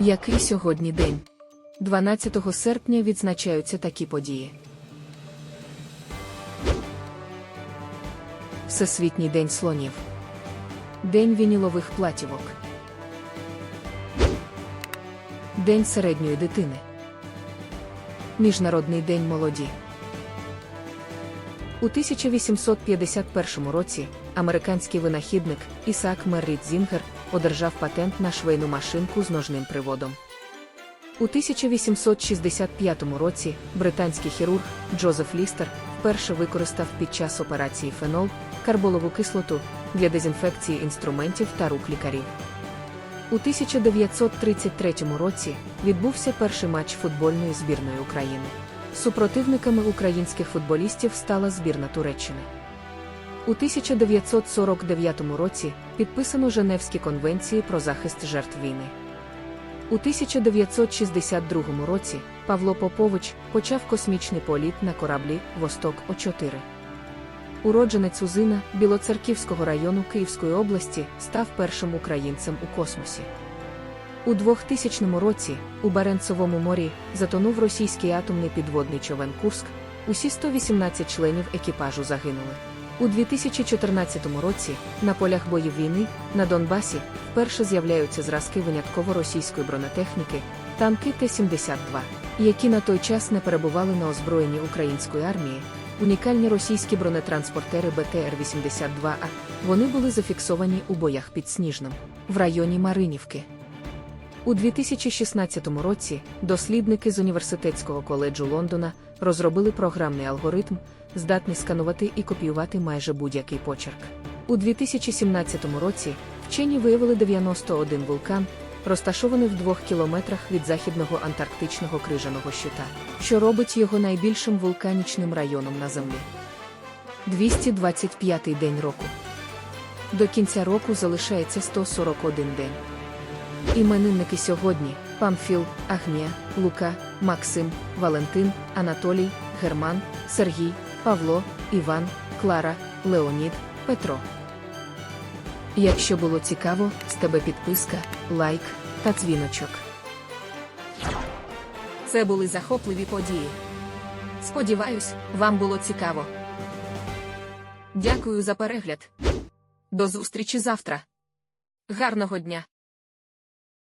Який сьогодні день? 12 серпня відзначаються такі події. Всесвітній день слонів. День вінілових платівок. День середньої дитини. Міжнародний день молоді. У 1851 році американський винахідник Ісаак Мерріт Зінгер одержав патент на швейну машинку з ножним приводом. У 1865 році британський хірург Джозеф Лістер вперше використав під час операції фенол карболову кислоту для дезінфекції інструментів та рук лікарів. У 1933 році відбувся перший матч футбольної збірної України. Супротивниками українських футболістів стала збірна Туреччини. У 1949 році підписано Женевські конвенції про захист жертв війни. У 1962 році Павло Попович почав космічний політ на кораблі Восток О4. Уродженець Узина Білоцерківського району Київської області став першим українцем у космосі. У 2000 році у Баренцевому морі затонув російський атомний підводний човен Курск. Усі 118 членів екіпажу загинули. У 2014 році на полях боїв війни на Донбасі вперше з'являються зразки винятково російської бронетехніки, танки Т-72, які на той час не перебували на озброєнні української армії. Унікальні російські бронетранспортери БТР-82А. Вони були зафіксовані у боях під Сніжном в районі Маринівки. У 2016 році дослідники з університетського коледжу Лондона розробили програмний алгоритм, здатний сканувати і копіювати майже будь-який почерк. У 2017 році вчені виявили 91 вулкан, розташований в двох кілометрах від західного антарктичного крижаного щита, що робить його найбільшим вулканічним районом на Землі. 225-й день року. До кінця року залишається 141 день. Іменинники сьогодні Памфіл, Агнія, Лука, Максим, Валентин, Анатолій, Герман, Сергій, Павло, Іван, Клара, Леонід, Петро. Якщо було цікаво, з тебе підписка, лайк та дзвіночок. Це були захопливі події. Сподіваюсь, вам було цікаво. Дякую за перегляд. До зустрічі завтра. Гарного дня!